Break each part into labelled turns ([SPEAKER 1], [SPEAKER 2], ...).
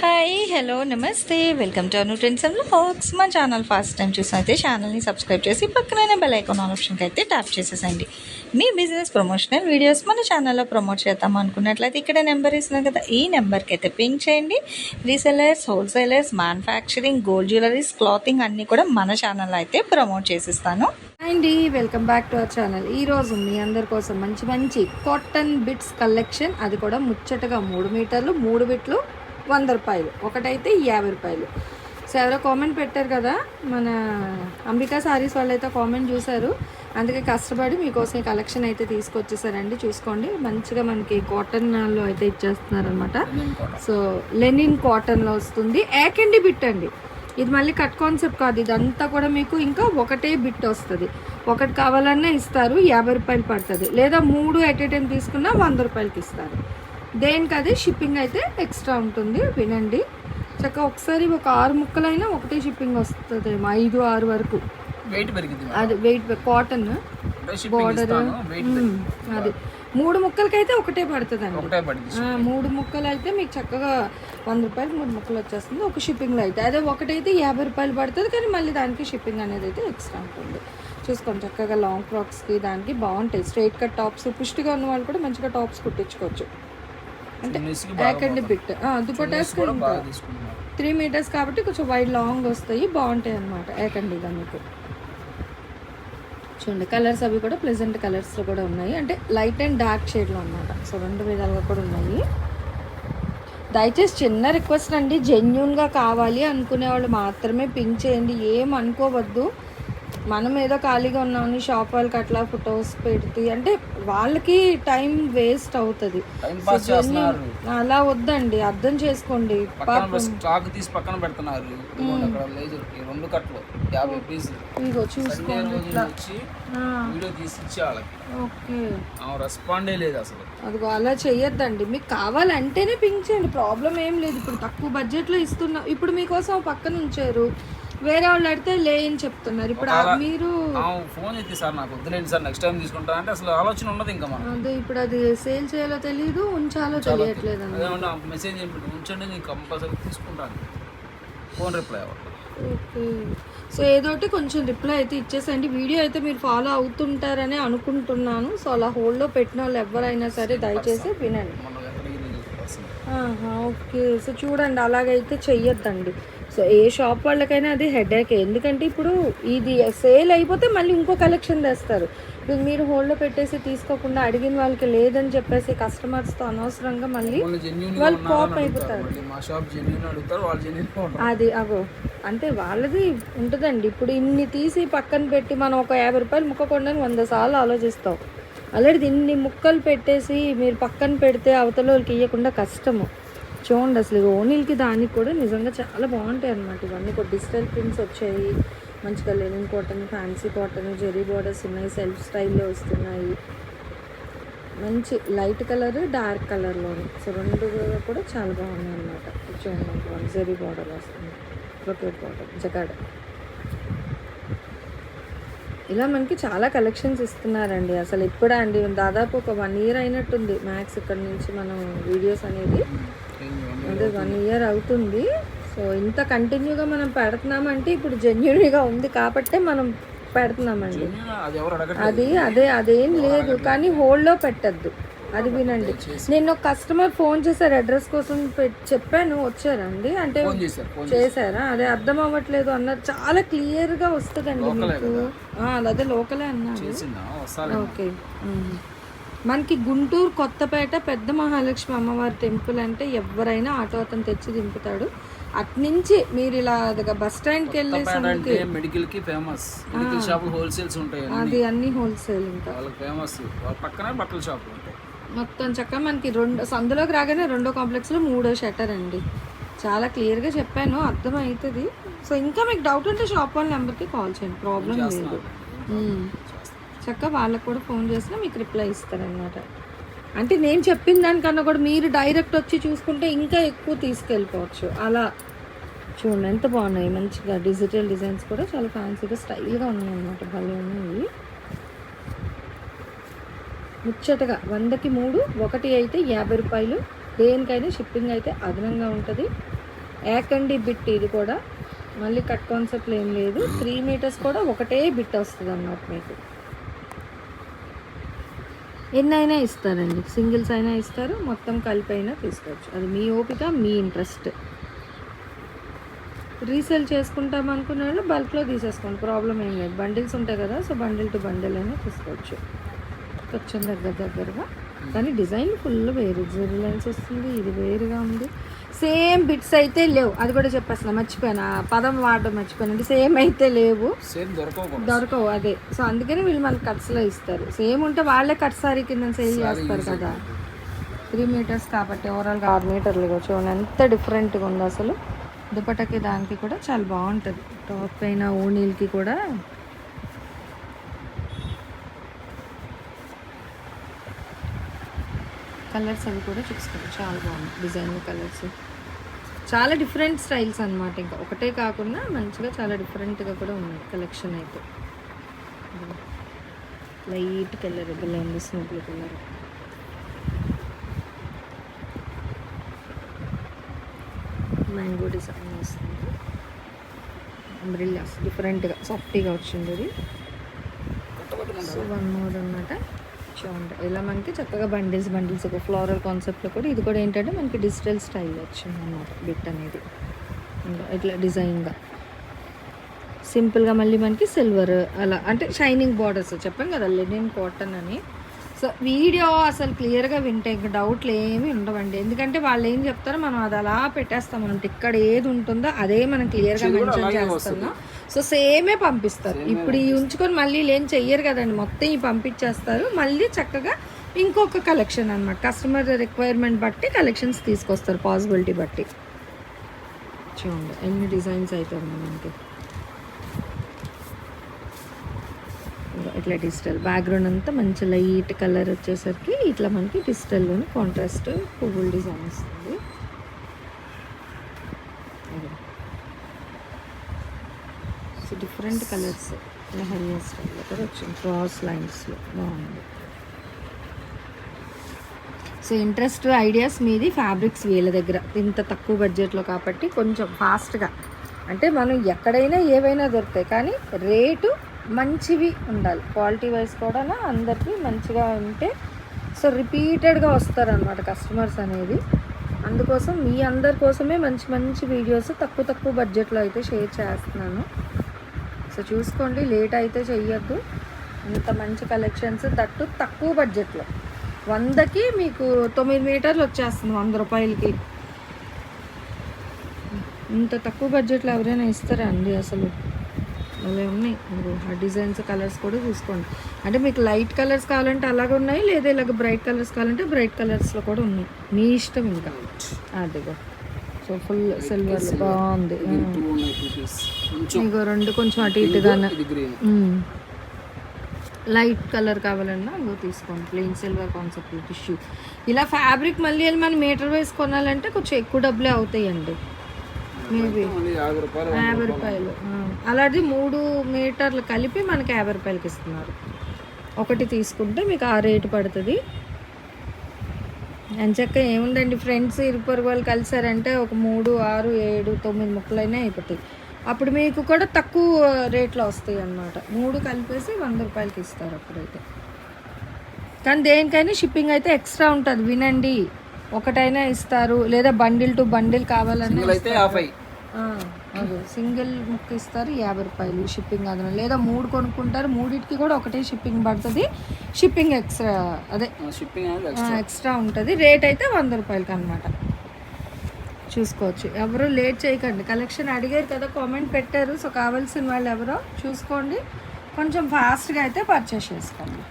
[SPEAKER 1] Hi hello namaste welcome to Anu trends and facts మా channel first time చూసినైతే ఛానల్ని subscribe చేసి పక్కనే బెల్ ఐకాన్ ఆప్షన్కి అయితే ట్యాప్ చేసేసండి మీ బిజినెస్ ప్రమోషనల్ వీడియోస్ మన ఛానల్లో ప్రమోట్ చేద్దాం అనుకున్నట్లయితే ఇక్కడ నెంబర్ ఇస్తున్నాం కదా ఈ నెంబర్కి అయితే పింక్ చేయండి. Resellers wholesalers manufacturing gold jewelleries clothing అన్నీ కూడా మన ఛానల్లో అయితే ప్రమోట్ చేసిస్తాను.
[SPEAKER 2] అండి welcome back to our channel ఈ రోజు మీ అందరి కోసం మంచి మంచి కాటన్ బిట్స్ కలెక్షన్ అది కూడా ముచ్చటగా మూడు మీటర్లు మూడు బిట్లు వంద రూపాయలు. ఒకటైతే యాభై రూపాయలు. సో ఎవరో కామెంట్ పెట్టారు కదా మన అంబికా సారీస్ వాళ్ళు అయితే కామెంట్ చూశారు. అందుకే కష్టపడి మీకోసం ఈ కలెక్షన్ అయితే తీసుకొచ్చేసారండి. చూసుకోండి మంచిగా మనకి కాటన్లో అయితే ఇచ్చేస్తున్నారు సో లెనిన్ కాటన్లో వస్తుంది. ఏకండి బిట్ అండి. ఇది మళ్ళీ కట్ కాన్సెప్ట్ కాదు. ఇదంతా కూడా మీకు ఇంకా ఒకటే బిట్ వస్తుంది. ఒకటి కావాలన్నా ఇస్తారు యాభై రూపాయలు పడుతుంది. లేదా మూడు ఎట్ ఏ టైం తీసుకున్నా వంద రూపాయలకి ఇస్తారు. దేనికి అది? షిప్పింగ్ అయితే ఎక్స్ట్రా ఉంటుంది. వినండి. చక్కగా ఒకసారి ఒక ఆరు ముక్కలైనా ఒకటే షిప్పింగ్ వస్తుంది ఐదు ఆరు వరకు.
[SPEAKER 3] వెయిట్ పెరిగింది.
[SPEAKER 2] అది వెయిట్ కాటన్ బార్డర్. అది. మూడు ముక్కలకైతే ఒకటే
[SPEAKER 3] పడింది
[SPEAKER 2] ఆ, మూడు ముక్కలు అయితే మీకు చక్కగా వంద రూపాయలు మూడు ముక్కలు వచ్చేస్తుంది. ఒక షిప్పింగ్లో అయితే. అదే ఒకటైతే యాభై రూపాయలు పడుతుంది కానీ మళ్ళీ దానికి షిప్పింగ్ అనేది అయితే ఎక్స్ట్రా ఉంటుంది. చూసుకోండి చక్కగా లాంగ్ ఫ్రాక్స్కి దానికి బాగుంటాయి. స్ట్రైట్ కట్ టాప్స్ పుష్టిగా ఉన్న వాళ్ళు కూడా మంచిగా టాప్స్ కుట్టించుకోవచ్చు. అంటే బిట్. దుపటాస్
[SPEAKER 3] కూడా
[SPEAKER 2] త్రీ మీటర్స్ కాబట్టి కొంచెం వైడ్ లాంగ్ వస్తాయి బాగుంటాయి అనమాట ఏకండిగా మీకు చూడండి కలర్స్ అవి కూడా ప్లెజెంట్ కలర్స్లో కూడా ఉన్నాయి. అంటే లైట్ అండ్ డార్క్ షేడ్లో అనమాట సో రెండు విధాలుగా కూడా ఉన్నాయి. దయచేసి చిన్న రిక్వెస్ట్ అండి జెన్యున్గా కావాలి అనుకునే వాళ్ళు మాత్రమే పింక్ చేయండి. ఏం అనుకోవద్దు. మనం ఏదో ఖాళీగా ఉన్నామని షాప్ వాళ్ళకి అట్లా ఫొటోస్ పెడితే అంటే వాళ్ళకి టైం వేస్ట్ అవుతుంది. అలా వద్దండి అర్థం చేసుకోండి.
[SPEAKER 3] స్టాక్ తీసి పక్కన పెడుతున్నారు. రెండు కట్లు యాభై పీసులు సండే
[SPEAKER 2] చూసుకోండి
[SPEAKER 3] వీడియో తీసి ఇచ్చే వాళ్ళకి.
[SPEAKER 2] ఓకే.
[SPEAKER 3] రెస్పాండే లేదు అసలు.
[SPEAKER 2] అదిగో అలా చెయ్యొద్దండి. మీకు కావాలంటేనే పింక్ చేయండి. ప్రాబ్లం ఏం లేదు. ఇప్పుడు తక్కువ బడ్జెట్లో ఇస్తున్నా ఇప్పుడు మీకోసం పక్కన ఉంచారు. వేరే వాళ్ళు అడితే లే అని చెప్తున్నారు. ఇప్పుడు మీరు
[SPEAKER 3] ఫోన్ చేస్తే సార్ నాకు వద్దులేండి సార్ నెక్స్ట్ టైం తీసుకుంటా అంటే అసలు ఆలోచన ఉండదు ఇంకా మనం
[SPEAKER 2] అదే ఇప్పుడు అది సేల్ చేయాలో తెలియదు ఉంచాలో తెలియట్లేదు
[SPEAKER 3] అదేమంటే మెసేజ్ ఉంచండి నేను కంపల్సరీ తీసుకుంటాను. Phone reply
[SPEAKER 2] okay. సో ఏదోటి కొంచెం రిప్లై అయితే ఇచ్చేసండి వీడియో అయితే మీరు ఫాలో అవుతుంటారని అనుకుంటున్నాను. సో అలా హోల్డ్లో పెట్టిన వాళ్ళు ఎవరైనా సరే దయచేసి వినండి. ఓకే. సో చూడండి అలాగైతే చెయ్యొద్దండి. సో ఏ షాప్ వాళ్ళకైనా అది హెడేక్. ఎందుకంటే ఇప్పుడు ఇది సేల్ అయిపోతే మళ్ళీ ఇంకో కలెక్షన్ తెస్తారు. ఇప్పుడు మీరు హోల్డ్లో పెట్టేసి తీసుకోకుండా అడిగిన వాళ్ళకి లేదని చెప్పేసి కస్టమర్స్తో అనవసరంగా మళ్ళీ
[SPEAKER 3] వాళ్ళు
[SPEAKER 2] పాప్ అయిపోతారు. అది అగో. అంటే వాళ్ళది ఉంటుందండి. ఇప్పుడు ఇన్ని తీసి పక్కన పెట్టి మనం ఒక యాభై రూపాయలు ముక్క కొనడానికి వంద సార్లు ఆలోచిస్తాం. ఆల్రెడీ ఇన్ని ముక్కలు పెట్టేసి మీరు పక్కన పెడితే అవతల వాళ్ళకి ఇవ్వకుండా కష్టము. చూడండి అసలు ఓనీలకి దానికి కూడా నిజంగా చాలా బాగుంటాయి అన్నమాట. ఇవన్నీ కూడా డిజిటల్ ప్రింట్స్ వచ్చాయి. మంచిగా linen cotton fancy cotton zari borders ఉన్నాయి. సెల్ఫ్ స్టైల్లో వస్తున్నాయి. మంచి లైట్ కలర్ డార్క్ కలర్లో సో రెండు కూడా చాలా బాగున్నాయి అనమాట చూడండి జెరీ బార్డర్ వస్తుంది. బ్రొకెట్ బార్డర్ జగాడ్ ఇలా మనకి చాలా కలెక్షన్స్ ఇస్తున్నారండి. అసలు ఇప్పుడే అండి దాదాపు ఒక వన్ ఇయర్ అయినట్టుంది మ్యాక్స్ ఇక్కడ నుంచి మనం వీడియోస్ అనేది. అదే వన్ ఇయర్ అవుతుంది. సో ఇంత కంటిన్యూగా మనం పెడుతున్నామంటే ఇప్పుడు జెన్యున్గా ఉంది కాబట్టే మనం పెడుతున్నామండి.
[SPEAKER 3] అది
[SPEAKER 2] అది అదే లేదు కానీ హోల్డ్లో పెట్టద్దు. అది వినండి. నేను ఒక కస్టమర్ ఫోన్ చేశారు అడ్రస్ కోసం చెప్పాను వచ్చారండి అంటే
[SPEAKER 3] చేశారు
[SPEAKER 2] అదే అర్థం అవ్వట్లేదు అన్నారు. చాలా క్లియర్గా వస్తుందండి మీకు. అదే లోకలే అన్నారు. ఓకే. మనకి గుంటూరు కొత్తపేట పెద్ద మహాలక్ష్మి అమ్మవారి టెంపుల్ అంటే ఎవరైనా ఆటో అతను తెచ్చి దింపుతాడు. అట్నుంచి మీరు ఇలా బస్ స్టాండ్కి వెళ్ళే
[SPEAKER 3] మెడికల్కి ఫేమస్. మెడికల్ షాపులు హోల్సేల్స్ ఉంటాయి.
[SPEAKER 2] అది అన్ని హోల్సేల్ ఇంకా.
[SPEAKER 3] వాళ్ళకి ఫేమస్. వాళ్ళ పక్కనే బట్టల షాపులు ఉంటాయి
[SPEAKER 2] మొత్తం చక్కగా మనకి రెండు సందులోకి రాగానే రెండో కాంప్లెక్స్లో మూడో షట్టర్ అండి. చాలా క్లియర్గా చెప్పాను అర్థమవుతుంది సో ఇంకా మీకు డౌట్ ఉంటే షాప్ వాళ్ళ నెంబర్కి కాల్ చేయండి ప్రాబ్లం లేదు. వచ్చాక వాళ్ళకు వాళ్ళకి కూడా ఫోన్ చేసినా మీకు రిప్లై ఇస్తారనమాట అంటే నేను చెప్పిన దానికన్నా కూడా మీరు డైరెక్ట్ వచ్చి చూసుకుంటే ఇంకా ఎక్కువ తీసుకెళ్ళిపోవచ్చు. అలా చూడండి ఎంత బాగున్నాయి. మంచిగా డిజిటల్ డిజైన్స్ కూడా చాలా ఫ్యాన్సీగా స్టైల్గా ఉన్నాయి అన్నమాట భలే ఉన్నాయి. ముచ్చటగా వందకి మూడు ఒకటి అయితే యాభై రూపాయలు. దేనికైనా షిప్పింగ్ అయితే అదనంగా ఉంటుంది. ఏకండి బిట్ ఇది కూడా. మళ్ళీ కట్ కాన్సెప్ట్ ఏం లేదు. త్రీ మీటర్స్ కూడా ఒకటే బిట్ వస్తుంది అన్నమాట మీకు. ఎన్ని అయినా ఇస్తారండి. సింగిల్స్ అయినా ఇస్తారు మొత్తం కలిపి అయినా తీసుకోవచ్చు. అది మీ ఓపిక మీ ఇంట్రెస్ట్. రీసేల్ చేసుకుంటాం అనుకున్న వాళ్ళు బల్క్లో తీసేసుకోండి. ప్రాబ్లం ఏం లేదు. బండిల్స్ ఉంటాయి కదా సో బండిల్ టు బండిల్ అయినా తీసుకోవచ్చు. కొంచెం దగ్గర దగ్గరగా. కానీ డిజైన్ ఫుల్ వేరు. రిలయన్స్ వస్తుంది ఇది వేరుగా ఉంది. సేమ్ బిట్స్ అయితే లేవు. అది కూడా చెప్పేస్తున్నా మర్చిపోయాను. పదం వాడడం మర్చిపోయాను. సేమ్ అయితే లేవు.
[SPEAKER 3] సేమ్ దొరకవు
[SPEAKER 2] అదే. సో అందుకని వీళ్ళు మనకి కట్స్లో ఇస్తారు. సేమ్ ఉంటే వాళ్ళే కట్ సారీ కింద సేల్ చేస్తారు కదా. త్రీ మీటర్స్ కాబట్టి ఓవరాల్గా ఆరు మీటర్లు చూడండి ఎంత డిఫరెంట్గా ఉంది అసలు. దుపట్టకి దానికి కూడా చాలా బాగుంటుంది. టాప్ పైన ఓనీల్కి కూడా కలర్స్ అవి కూడా చూసుకోండి చాలా బాగుంది డిజైన్ కలర్స్. చాలా డిఫరెంట్ స్టైల్స్ అనమాట ఇంకా. ఒకటే కాకుండా మంచిగా చాలా డిఫరెంట్గా కూడా ఉన్నాయి కలెక్షన్ అయితే. లైట్ కలర్ భలే ఉంది స్నూపుల కలర్. మ్యాంగో డిజైన్ వస్తుంది. అంబ్రిల్లాస్ డిఫరెంట్గా సాఫ్టీగా వచ్చింది ఇది. సో వన్ మోర్ అనమాట చూడండి ఇలా మనకి చక్కగా బండిల్స్ బండిల్స్ ఒక ఫ్లోరల్ కాన్సెప్ట్లో కూడా ఇది కూడా ఏంటంటే మనకి డిజిటల్ స్టైల్ వచ్చింది అన్నమాట బిట్ అనేది ఇట్లా డిజైన్గా సింపుల్గా మళ్ళీ మనకి సిల్వర్ అలా అంటే షైనింగ్ బార్డర్స్ చెప్పాం కదా లెనిన్ కాటన్ అని. సో వీడియో అసలు క్లియర్గా వింటే ఇంకా డౌట్లు ఏమీ ఉండవండి. ఎందుకంటే వాళ్ళు ఏం చెప్తారో మనం అది అలా పెట్టేస్తాం. మనం ఇక్కడ ఏది ఉంటుందో అదే మనం క్లియర్గా మెన్షన్ చేస్తున్నాం. సో సేమే పంపిస్తారు. ఇప్పుడు ఈ ఉంచుకొని మళ్ళీ ఏం చెయ్యరు కదండి. మొత్తం ఈ పంపించేస్తారు. మళ్ళీ చక్కగా ఇంకొక కలెక్షన్ అన్నమాట. కస్టమర్ రిక్వైర్మెంట్ బట్టి కలెక్షన్స్ తీసుకొస్తారు. పాసిబిలిటీ బట్టి. చూడండి ఎన్ని డిజైన్స్ ఉన్నాయి మనకి. ఇట్లా డిజిటల్ బ్యాక్గ్రౌండ్ అంతా మంచి లైట్ కలర్ వచ్చేసరికి ఇట్లా మనకి డిజిటల్లోని కాంట్రాస్ట్ పువ్వుల డిజైన్ వస్తుంది. సో డిఫరెంట్ కలర్స్ హెరియర్ స్టైల్లో కూడా వచ్చింది. క్రాస్ లైన్స్లో బాగుంది. సో ఇంట్రెస్ట్ ఐడియాస్ మీది ఫ్యాబ్రిక్స్ వీళ్ళ దగ్గర. ఇంత తక్కువ బడ్జెట్లో కాబట్టి కొంచెం ఫాస్ట్గా అంటే మనం ఎక్కడైనా ఏవైనా దొరుకుతాయి. కానీ రేటు మంచివి ఉండాలి. క్వాలిటీ వైజ్ కూడా అందరికీ మంచిగా ఉంటే సో రిపీటెడ్గా వస్తారనమాట కస్టమర్స్ అనేది. అందుకోసం మీ అందరి కోసమే మంచి మంచి వీడియోస్ తక్కువ తక్కువ బడ్జెట్లో అయితే షేర్ చేస్తున్నాను. సో చూసుకోండి లేట్ అయితే చెయ్యొద్దు. ఇంత మంచి కలెక్షన్స్ తట్టు తక్కువ బడ్జెట్లో. వందకి మీకు తొమ్మిది మీటర్లు వచ్చేస్తుంది వంద రూపాయలకి. ఇంత తక్కువ బడ్జెట్లో ఎవరైనా ఇస్తారా అండి అసలు? అలా ఉన్నాయి. మీరు ఆ డిజైన్స్ కలర్స్ కూడా చూసుకోండి. అంటే మీకు లైట్ కలర్స్ కావాలంటే అలాగే ఉన్నాయి లేదా ఇలాగ బ్రైట్ కలర్స్ కావాలంటే బ్రైట్ కలర్స్లో కూడా ఉన్నాయి. మీ ఇష్టం ఇంకా. అదిగో. సో ఫుల్ సిల్వర్ బాగుంది మీకు రెండు కొంచెం అటు ఇటుగానే మ్మ్. లైట్ కలర్ కావాలన్నా ఇంకో తీసుకోండి. Plain silver concept tissue. ఇలా ఫ్యాబ్రిక్ మళ్ళీ మనం మీటర్ వేసి కొనాలంటే కొంచెం ఎక్కువ డబ్బులే అవుతాయండి. మేబీ
[SPEAKER 3] యాభై రూపాయలు.
[SPEAKER 2] అలాంటి మూడు మీటర్లు కలిపి మనకి యాభై రూపాయలకి ఇస్తున్నారు. ఒకటి తీసుకుంటే మీకు ఆ రేటు పడుతుంది. ఎంచక్క ఏముందండి ఫ్రెండ్స్ ఇరుపరు వాళ్ళు కలిసారంటే ఒక మూడు ఆరు ఏడు తొమ్మిది ముక్కలైనా అయిపోతాయి. అప్పుడు మీకు కూడా తక్కువ రేట్లో వస్తాయి అన్నమాట. మూడు కలిపేసి వంద రూపాయలకి ఇస్తారు అప్పుడైతే. కానీ దేనికైనా షిప్పింగ్ అయితే ఎక్స్ట్రా ఉంటుంది. వినండి. ఒకటైనా ఇస్తారు. లేదా బండిల్ టు బండిల్ కావాలన్నా
[SPEAKER 3] సింగిల్
[SPEAKER 2] ముక్క ఇస్తారు యాభై రూపాయలు షిప్పింగ్ అదనం. లేదా మూడు కొనుక్కుంటారు మూడింటికి కూడా ఒకటే షిప్పింగ్ పడుతుంది. షిప్పింగ్ ఎక్స్ట్రా అదే.
[SPEAKER 3] షిప్పింగ్
[SPEAKER 2] ఎక్స్ట్రా ఉంటుంది. రేట్ అయితే వంద రూపాయలకి అనమాట చూసుకోవచ్చు. ఎవరు లేట్ చేయకండి. కలెక్షన్ అడిగారు కదా కామెంట్ పెట్టారు. సో కావాల్సిన వాళ్ళు ఎవరో చూసుకోండి. కొంచెం ఫాస్ట్గా అయితే పర్చేస్ చేసుకోండి.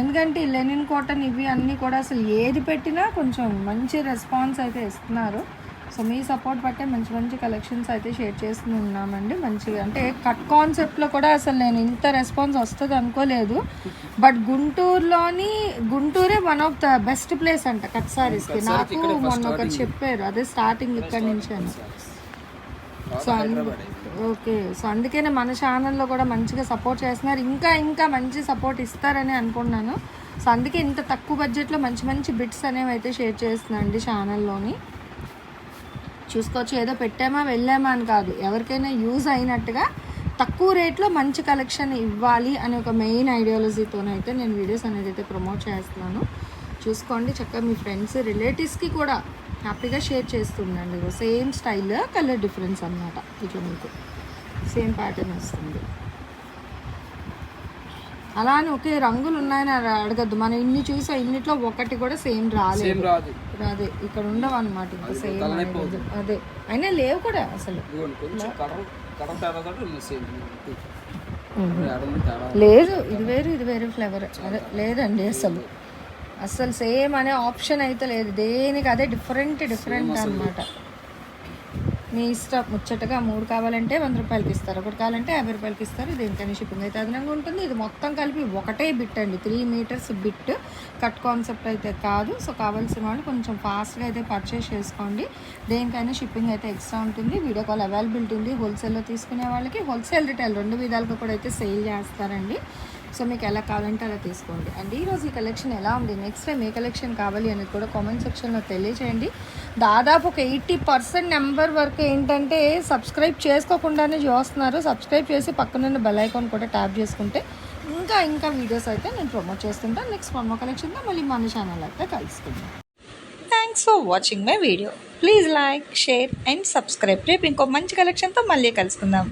[SPEAKER 2] ఎందుకంటే ఈ లెనిన్ కాటన్ ఇవి అన్నీ కూడా అసలు ఏది పెట్టినా కొంచెం మంచి రెస్పాన్స్ అయితే ఇస్తున్నారు. సో మీ సపోర్ట్ బట్టే మంచి మంచి కలెక్షన్స్ అయితే షేర్ చేస్తూ ఉన్నామండి. మంచిగా అంటే కట్ కాన్సెప్ట్లో కూడా అసలు నేను ఇంత రెస్పాన్స్ వస్తుంది అనుకోలేదు. బట్ గుంటూరులోని గుంటూరే one of the best place అంట కట్ సారీస్కి నాకు మొన్న ఒకరు చెప్పారు. అదే స్టార్టింగ్ ఇక్కడ నుంచి సో ఓకే. సో అందుకనే మన ఛానల్లో కూడా మంచిగా సపోర్ట్ చేస్తున్నారు. ఇంకా ఇంకా మంచి సపోర్ట్ ఇస్తారని అనుకున్నాను. సో అందుకే ఇంత తక్కువ బడ్జెట్లో మంచి మంచి బిట్స్ అనేవి అయితే షేర్ చేస్తున్నాను అండి ఛానల్లోని చూసుకోవచ్చు. ఏదో పెట్టామా వెళ్ళామా అని కాదు. ఎవరికైనా యూజ్ అయినట్టుగా తక్కువ రేట్లో మంచి కలెక్షన్ ఇవ్వాలి అనే ఒక మెయిన్ ఐడియాలజీతోనైతే నేను వీడియోస్ అనేది అయితే ప్రమోట్ చేస్తున్నాను. చూసుకోండి చక్కగా మీ ఫ్రెండ్స్ రిలేటివ్స్కి కూడా హ్యాపీగా షేర్ చేస్తుండండి సేమ్ స్టైల్ కలర్ డిఫరెన్స్ అన్నమాట. ఇట్లా మీకు సేమ్ ప్యాటర్న్ వస్తుంది. అలా అని ఒకే రంగులు ఉన్నాయని అడగద్దు. మనం ఇన్ని చూసా ఇన్నిట్లో ఒకటి కూడా సేమ్
[SPEAKER 3] సేమ్
[SPEAKER 2] రాలేదు
[SPEAKER 3] రాదు
[SPEAKER 2] అదే ఇక్కడ ఉండవు అనమాట ఇంకా సేమ్. అదే. అయినా లేవు కూడా అసలు. లేదు ఇది వేరు ఇది వేరే ఫ్లేవర్ అదే లేదండి అసలు. అసలు సేమ్ అనే ఆప్షన్ అయితే లేదు. దేనికి అదే డిఫరెంట్ డిఫరెంట్ అన్నమాట. మీ ఇష్టం ముచ్చటగా మూడు కావాలంటే వంద రూపాయలకి ఇస్తారు. ఒకటి కావాలంటే యాభై రూపాయలకి ఇస్తారు. దేనికైనా షిప్పింగ్ అయితే అదనంగా ఉంటుంది. ఇది మొత్తం కలిపి ఒకటే బిట్ అండి. Three metres bit cut concept అయితే కాదు. సో కావాల్సిన వాళ్ళు కొంచెం ఫాస్ట్గా అయితే పర్చేస్ చేసుకోండి. దేనికైనా షిప్పింగ్ అయితే ఎక్స్ట్రా ఉంటుంది. వీడియో కాల్ అవైలబిలిటీ ఉంది. హోల్సేల్లో తీసుకునే వాళ్ళకి హోల్సేల్ రిటైల్ రెండు విధాలుగా కూడా అయితే సేల్ చేస్తారండి. సో మీకు ఎలా కావాలంటే అలా తీసుకోండి. అండ్ ఈరోజు ఈ కలెక్షన్ ఎలా ఉంది? నెక్స్ట్ టైం ఏ కలెక్షన్ కావాలి అనేది కూడా కామెంట్ సెక్షన్లో తెలియచేయండి. దాదాపు ఒక ఎయిటీ పర్సెంట్ నెంబర్ వరకు ఏంటంటే సబ్స్క్రైబ్ చేసుకోకుండానే చూస్తున్నారు. సబ్స్క్రైబ్ చేసి పక్కనున్న బెల్ ఐకాన్ కూడా ట్యాప్ చేసుకుంటే ఇంకా ఇంకా వీడియోస్ అయితే నేను ప్రమోట్ చేస్తుంటాను. నెక్స్ట్ మొన్న కలెక్షన్తో మళ్ళీ మన ఛానల్ అయితే కలుసుకుందాం.
[SPEAKER 1] Thanks for watching my video please like share and subscribe రేపు ఇంకో మంచి కలెక్షన్తో మళ్ళీ కలుసుకుందాం.